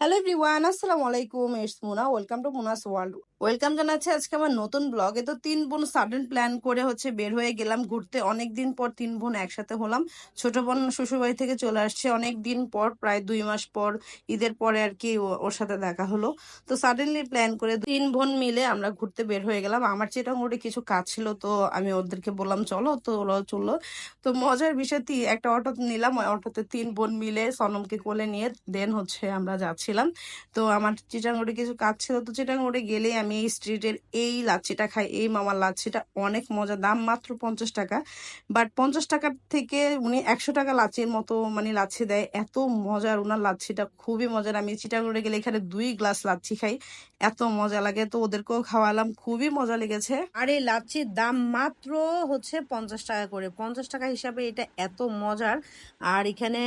Hello everyone আসসালামু আলাইকুম it's Muna welcome to Muna's world welcome জানাচ্ছি আজকে আমার নতুন ব্লগে তো তিন বোন সাডেন প্ল্যান করে হচ্ছে বের হয়ে গেলাম, ঘুরতে। অনেক দিন পর তিন বোন একসাথে হলাম। ছোট বোন শ্বশুরবাড়ি থেকে চলে আসছে। অনেক দিন পর, প্রায় দুই মাস পর, ঈদের পরে আর কি ওর সাথে দেখা হলো। তো সাডেনলি প্ল্যান করে তিন বোন মিলে আমরা ঘুরতে বের হয়ে গেলাম। আমার চিটাঙ্গুড়ে কিছু কাজ ছিল, তো আমি ওদেরকে বললাম, চলো। তো ওরাও চলল। তো মজার বিষয় একটা অটো নিলাম। অটোতে তিন বোন মিলে সনমকে কোলে নিয়ে দেন হচ্ছে আমরা যাচ্ছিলাম তো আমার চিটাঙ্গুড়ে কিছু কাজ ছিল। তো চিটাঙ্গুড়ে গেলেই আমি এই স্ট্রিটের এই লাচ্ছিটা খাই, এই মামার লাচ্ছিটা। অনেক মজা, দাম মাত্র পঞ্চাশ টাকা। বাট পঞ্চাশ টাকার থেকে উনি একশো টাকা লাচ্ছির মতো মানে লাচ্ছি দেয়। এত মজার ওনার লাচ্ছিটা, খুবই মজার। আমি চিটাঙ্গুড়ে গেলে এখানে দুই গ্লাস লাচ্ছি খাই। এত মজা লাগে। তো ওদেরকেও খাওয়ালাম, খুবই মজা লেগেছে। আর এই লাচ্ছির দাম মাত্র হচ্ছে পঞ্চাশ টাকা করে। পঞ্চাশ টাকা হিসাবে এটা এত মজার। আর এখানে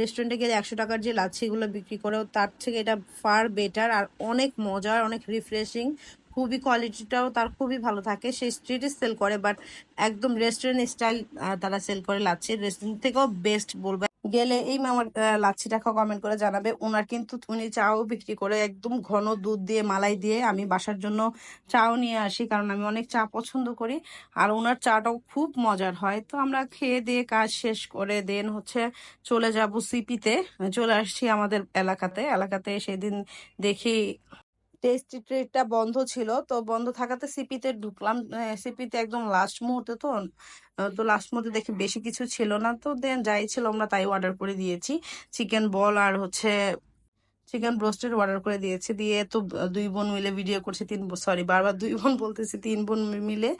রেস্টুরেন্টে গেলে একশো টাকার যে লাচ্ছিগুলো বিক্রি করে, তার থেকে এটা ফার বেটার আর অনেক মজার, অনেক রিফ্রেশিং খুবই কোয়ালিটিটাও তার খুবই ভালো থাকে। সে স্ট্রিটে সেল করে বাট একদম রেস্টুরেন্ট স্টাইল তারা সেল করে লাচ্ছে রেস্টুরেন্ট থেকেও বেস্ট বলবে। গেলে এই মামার আহ, লাচ্ছিটা কমেন্ট করে জানাবে। ওনার কিন্তু উনি চাও বিক্রি করে একদম ঘন দুধ দিয়ে মালাই দিয়ে আমি বাসার জন্য চাও নিয়ে আসি কারণ আমি অনেক চা পছন্দ করি। আর ওনার চাটাও খুব মজার হয়। তো আমরা খেয়ে দিয়ে কাজ শেষ করে দেন হচ্ছে চলে যাব সিপিতে চলে আসছি আমাদের এলাকাতে। এলাকাতে সেদিন দেখি টেস্টি ট্রেটটা বন্ধ ছিল। তো বন্ধ থাকাতে সিপিতে ঢুকলাম। সিপিতে একদম লাস্ট মুহূর্তে তো তো লাস্ট মুহূর্তে দেখি বেশি কিছু ছিল না। তো দেন যাই ছিল, আমরা তাই অর্ডার করে দিয়েছি। চিকেন বল আর হচ্ছে চিকেন ব্রোস্টেড অর্ডার করে দিয়েছি। দিয়ে তো দুই বোন মিলে ভিডিও করছে, তিন সরি বারবার দুই বোন বলতেছি, তিন বোন মিলে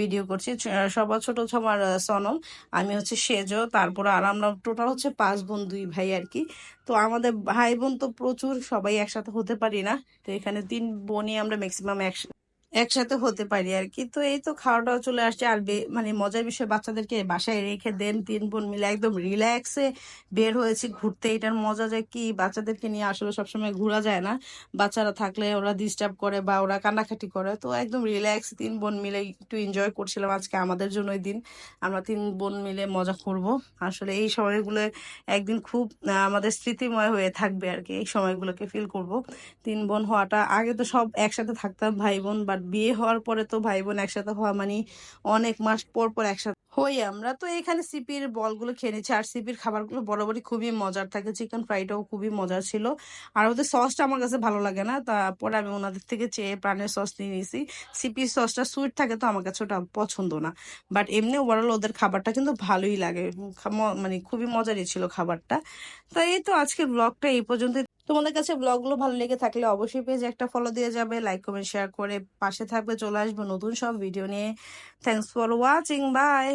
ভিডিও করছি। সবার ছোট হচ্ছে আমার সনম, আমি হচ্ছে সেজো, তারপর আর আমরা টোটাল হচ্ছে পাঁচ বোন, দুই ভাই আর কি। তো আমাদের ভাই বোন তো প্রচুর, সবাই একসাথে হতে পারি না। তো এখানে তিন বোনই আমরা ম্যাক্সিমাম একসাথে হতে পারি আর কি। তো এই তো খাওয়া দাওয়া চলে আসছে। আর বে- মানে মজার বিষয়, বাচ্চাদেরকে বাসায় রেখে দেন তিন বোন মিলে একদম রিল্যাক্সে বের হয়েছি ঘুরতে। এটার মজা যায় কি, বাচ্চাদেরকে নিয়ে আসলে সবসময় ঘোরা যায় না। বাচ্চারা থাকলে ওরা ডিস্টার্ব করে বা ওরা কান্নাকাটি করে। তো একদম রিল্যাক্স তিন বোন মিলে একটু এনজয় করছিলাম আজকে আমাদের জন্য দিন। আমরা তিন বোন মিলে মজা করব। আসলে এই সময়গুলো একদিন খুব আমাদের স্মৃতিময় হয়ে থাকবে আর কি। এই সময়গুলোকে ফিল করব। তিন বোন হওয়াটা, আগে তো সব একসাথে থাকতাম, ভাই বোন বাট বিয়ে হওয়ার পরে তো ভাই বোন একসাথে হওয়া মানে অনেক মাস পর পর একসাথে হই। আমরা তো এখানে সিপির বলগুলো খেয়ে নিচ্ছি আর সিপির খাবারগুলো বরাবরই খুবই মজার থাকে। চিকেন ফ্রাইটাও খুবই মজার ছিল। আর ওদের সসটা আমার কাছে ভালো লাগে না। তারপরে আমি ওনাদের থেকে চেয়ে প্রাণের সস নিয়ে নিয়েছি সিপির সসটা সুইট থাকে তো আমার কাছে ওটা পছন্দ না। বাট এমনি ওভারঅল ওদের খাবারটা কিন্তু ভালোই লাগে। মানে খুবই মজারই ছিল খাবারটা। তাই এই তো আজকের ব্লগটা এই পর্যন্ত তোমাদের কাছে ব্লগগুলো ভালো লেগে থাকলে অবশ্যই পেজে একটা ফলো দিয়ে যাবে লাইক কমেন্ট শেয়ার করে পাশে থাকবে, চলে আসবে নতুন সব ভিডিও নিয়ে। Thanks for watching by